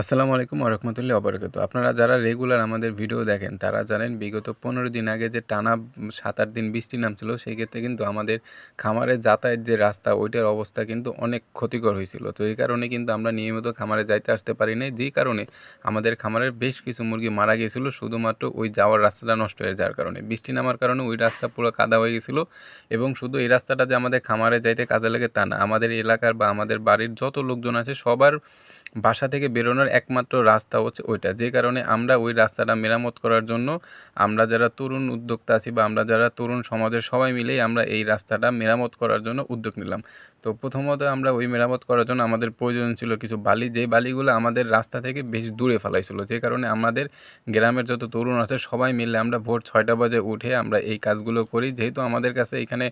আসসালামু আলাইকুম ওরহমতুল্লাহ অবরকাত আপনারা যারা রেগুলার আমাদের ভিডিও দেখেন, তারা জানেন বিগত পনেরো দিন আগে যে টানা সাত আট দিন বৃষ্টি নামছিল, সেই ক্ষেত্রে কিন্তু আমাদের খামারে যাতায়াত যে রাস্তা, ওইটার অবস্থা কিন্তু অনেক ক্ষতিকর হয়েছিল। তো এই কারণে কিন্তু আমরা নিয়মিত খামারে যাইতে আসতে পারি নাই। যেই কারণে আমাদের খামারের বেশ কিছু মুরগি মারা গিয়েছিল, শুধুমাত্র ওই যাওয়ার রাস্তাটা নষ্ট হয়ে যাওয়ার কারণে। বৃষ্টি নামার কারণে ওই রাস্তা পুরো কাদা হয়ে গেছিল এবং শুধু এই রাস্তাটা যে আমাদের খামারে যাইতে কাজে লাগে তা না। আমাদের এলাকার বা আমাদের বাড়ির যত লোকজন আছে, সবার বাসা থেকে বেরোনোর একমাত্র রাস্তা হচ্ছে ওইটা। যে কারণে আমরা ওই রাস্তাটা মেরামত করার জন্য আমরা যারা তরুণ উদ্যোক্তা আছি বা আমরা যারা তরুণ সমাজের সবাই মিলেই আমরা এই রাস্তাটা মেরামত করার জন্য উদ্যোগ নিলাম। তো প্রথমত আমরা ওই মেরামত করার জন্য আমাদের প্রয়োজন ছিল কিছু বালি। যে বালিগুলো আমাদের রাস্তা থেকে বেশ দূরে ফেলাইছিল। যে কারণে আমাদের গ্রামের যত তরুণ আছে সবাই মিলে আমরা ভোর ছয়টা বাজে উঠে আমরা এই কাজগুলো করি। যেহেতু আমাদের কাছে এখানে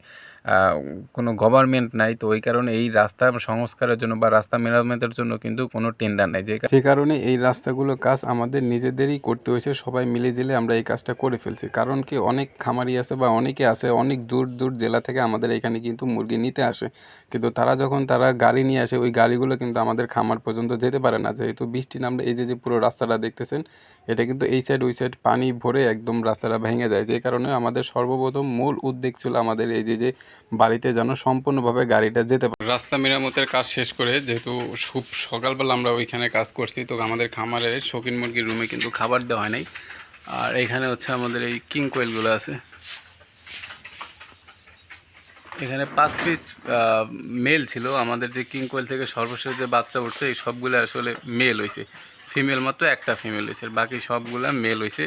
কোনো গভর্নমেন্ট নাই, তো ওই কারণে এই রাস্তা সংস্কারের জন্য বা রাস্তা মেরামতের জন্য কিন্তু কোনো টেন্ডার নাই। যে কারণে এই রাস্তাগুলো কাজ আমাদের নিজেদেরই করতে হয়েছে, সবাই মিলে জেলে আমরা এই কাজটা করে ফেলছি। কারণ কি অনেক খামারি আছে বা অনেকে আছে, অনেক দূর দূর জেলা থেকে আমাদের এখানে কিন্তু মুরগি নিতে আসে। কিন্তু তারা যখন তারা গাড়ি নিয়ে আসে, ওই গাড়িগুলো কিন্তু আমাদের খামার পর্যন্ত যেতে পারে না। যেহেতু বৃষ্টি নামলে এই যে যে পুরো রাস্তাটা দেখতেছেন, এটা কিন্তু এই সাইড ওই সাইড পানি ভরে একদম রাস্তাটা ভেঙে যায়। যে কারণে আমাদের সর্বপ্রথম মূল উদ্যোগ ছিল আমাদের এই যে যে বাড়িতে যেন সম্পূর্ণভাবে গাড়িটা যেতে পারে। রাস্তা মেরামতের কাজ শেষ করে যেহেতু খুব সকালবেলা আমরা ওইখানে কাজ করছি তো আমাদের খামারে শৌখিন মুরগির রুমে কিন্তু খাবার দেওয়া হয় নাই। আর এখানে হচ্ছে আমাদের এই কিং কোয়েলগুলো আছে। এখানে পাঁচ পিস মেল ছিল। আমাদের যে কিং কোয়েল থেকে সর্বশেষ যে বাচ্চা উঠছে, এই সবগুলো আসলে মেল হয়েছে ফিমেল মাত্র একটা ফিমেল হয়েছে বাকি সবগুলা মেল হয়েছে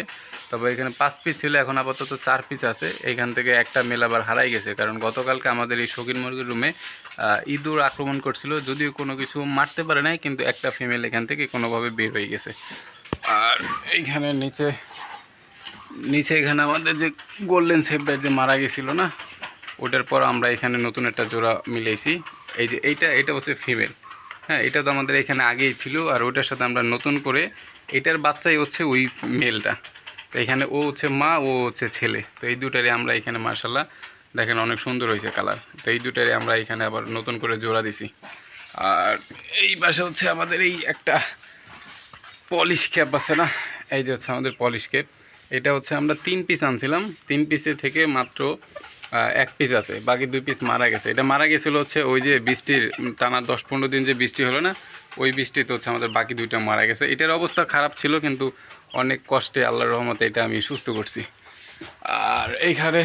তবে এখানে পাঁচ পিস ছিল, এখন আপাতত চার পিস আছে। এখান থেকে একটা মেল আবার হারাই গেছে, কারণ গতকালকে আমাদের এই শৌখিন মুরগির রুমে ইঁদুর আক্রমণ করছিল, যদিও কোনো কিছু মারতে পারে নাই, কিন্তু একটা ফিমেল এখান থেকে কোনোভাবে বের হয়ে গেছে। আর এইখানে নিচে নিচে এখানে আমাদের যে গোল্ডেন সেপটা যে মারা গেছিল না, ওটার পর আমরা এখানে নতুন একটা জোড়া মিলেছি এই যে এইটা, এটা হচ্ছে ফিমেল হ্যাঁ এটা তো আমাদের এখানে আগেই ছিল আর ওইটার সাথে আমরা নতুন করে, এটার বাচ্চাই হচ্ছে ওই মেলটা। তো এখানে ও হচ্ছে মা, ও হচ্ছে ছেলে। তো এই দুটারই আমরা এখানে মার্শাল্লাহ দেখেন অনেক সুন্দর হয়েছে কালার। তো এই দুটারই আমরা এখানে আবার নতুন করে জোড়া দিছি। আর এই পাশে হচ্ছে আমাদের এই একটা পলিশ ক্যাপ আছে না? এই যে হচ্ছে আমাদের পলিশ ক্যাপ। এটা হচ্ছে আমরা তিন পিস আনছিলাম। তিন পিসে থেকে মাত্র এক পিস আছে, বাকি দুই পিস মারা গেছে। এটা মারা গেছিল হচ্ছে ওই যে বৃষ্টির টানা দশ পনেরো দিন যে বৃষ্টি হলো না, ওই বৃষ্টিতে হচ্ছে আমাদের বাকি দুইটা মারা গেছে। এটার অবস্থা খারাপ ছিল, কিন্তু অনেক কষ্টে আল্লাহর রহমতে এটা আমি সুস্থ করছি। আর এইখানে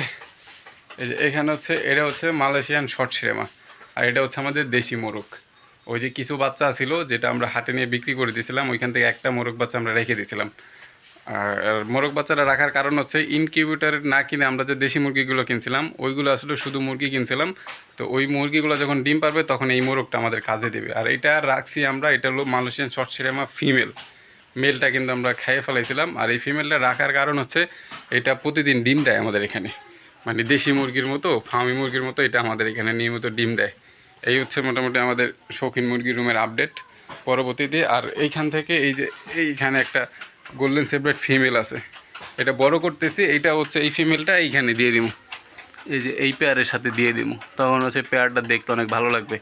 এখানে হচ্ছে, এটা হচ্ছে মালয়েশিয়ান শর্ট সিনেমা, আর এটা হচ্ছে আমাদের দেশি মোরগ। ওই যে কিছু বাচ্চা ছিল, যেটা আমরা হাটে নিয়ে বিক্রি করে দিয়েছিলাম, ওইখান থেকে একটা মোরগ বাচ্চা আমরা রেখে দিয়েছিলাম। আর মোরগ বাচ্চাটা রাখার কারণ হচ্ছে ইনকিউবেটার না কিনে আমরা যে দেশি মুরগিগুলো কিনছিলাম, ওইগুলো আসলে শুধু মুরগি কিনছিলাম। তো ওই মুরগিগুলো যখন ডিম পারবে তখন এই মোরগটা আমাদের কাজে দেবে। আর এটা রাখছি আমরা, এটা হলো মালয়েশিয়ান শর্ট সিনেমা ফিমেল মেলটা কিন্তু আমরা খেয়ে ফেলাইছিলাম। আর এই ফিমেলটা রাখার কারণ হচ্ছে এটা প্রতিদিন ডিম দেয় আমাদের এখানে। মানে দেশি মুরগির মতো ফার্মি মুরগির মতো এটা আমাদের এখানে নিয়মিত ডিম দেয়। এই হচ্ছে মোটামুটি আমাদের শৌখিন মুরগির রুমের আপডেট পরবর্তীতে আর এইখান থেকে এই যে, এইখানে একটা গোল্ডেন সেপারেট ফিমেল আছে। এটা বড় করতেছি এটা হচ্ছে এই ফিমেলটা এইখানে দিয়ে দিব এই যে এই পেয়ারের সাথে দিয়ে দিব তখন হচ্ছে পেয়ারটা দেখতে অনেক ভালো লাগবে।